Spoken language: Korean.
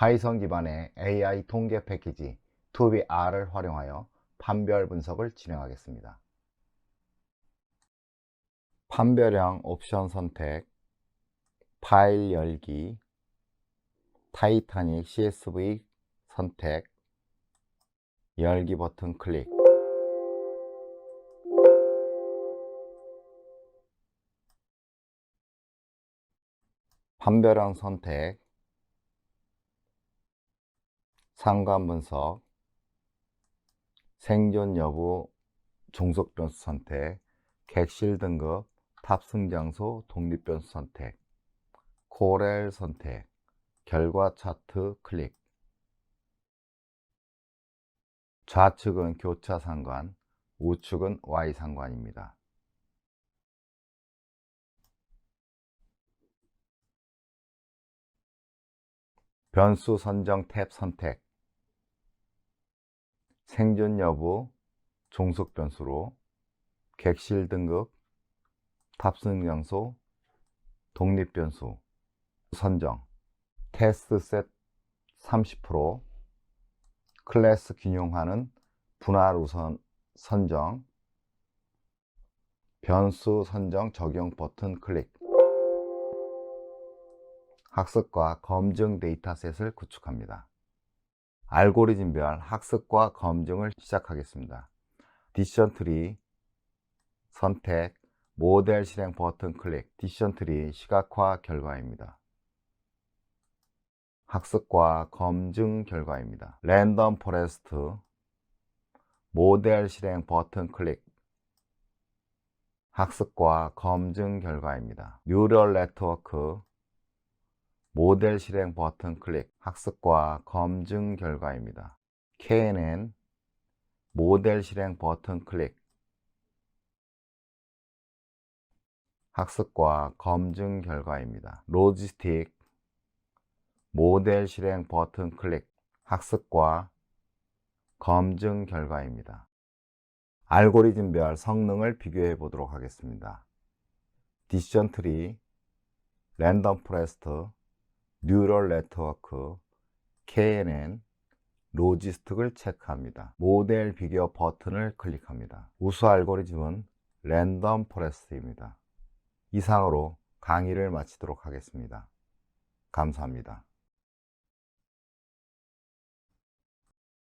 파이썬 기반의 AI 통계 패키지 2BR을 활용하여 판별 분석을 진행하겠습니다. 판별형 옵션 선택, 파일 열기, 타이타닉 CSV 선택, 열기 버튼 클릭. 판별형 선택, 상관 분석, 생존 여부, 종속 변수 선택, 객실 등급, 탑승 장소, 독립 변수 선택, 코렐 선택, 결과 차트 클릭. 좌측은 교차 상관, 우측은 Y 상관입니다. 변수 선정 탭 선택. 생존 여부, 종속 변수로 객실 등급, 탑승 장소, 독립 변수 선정. 테스트 셋 30%, 클래스 균형하는 분할 우선 선정, 변수 선정 적용 버튼 클릭. 학습과 검증 데이터셋을 구축합니다. 알고리즘별 학습과 검증을 시작하겠습니다. 디시전 트리 선택, 모델 실행 버튼 클릭, 디시전 트리 시각화 결과입니다. 학습과 검증 결과입니다. 랜덤 포레스트 모델 실행 버튼 클릭 학습과 검증 결과입니다. 뉴럴 네트워크 모델 실행 버튼 클릭 학습과 검증 결과입니다. KNN 모델 실행 버튼 클릭 학습과 검증 결과입니다. 로지스틱 모델 실행 버튼 클릭 학습과 검증 결과입니다. 알고리즘별 성능을 비교해 보도록 하겠습니다. 디시전 트리, 랜덤 포레스트, 뉴럴 네트워크, KNN, 로지스틱을 체크합니다. 모델 비교 버튼을 클릭합니다. 우수 알고리즘은 랜덤 포레스트입니다. 이상으로 강의를 마치도록 하겠습니다. 감사합니다.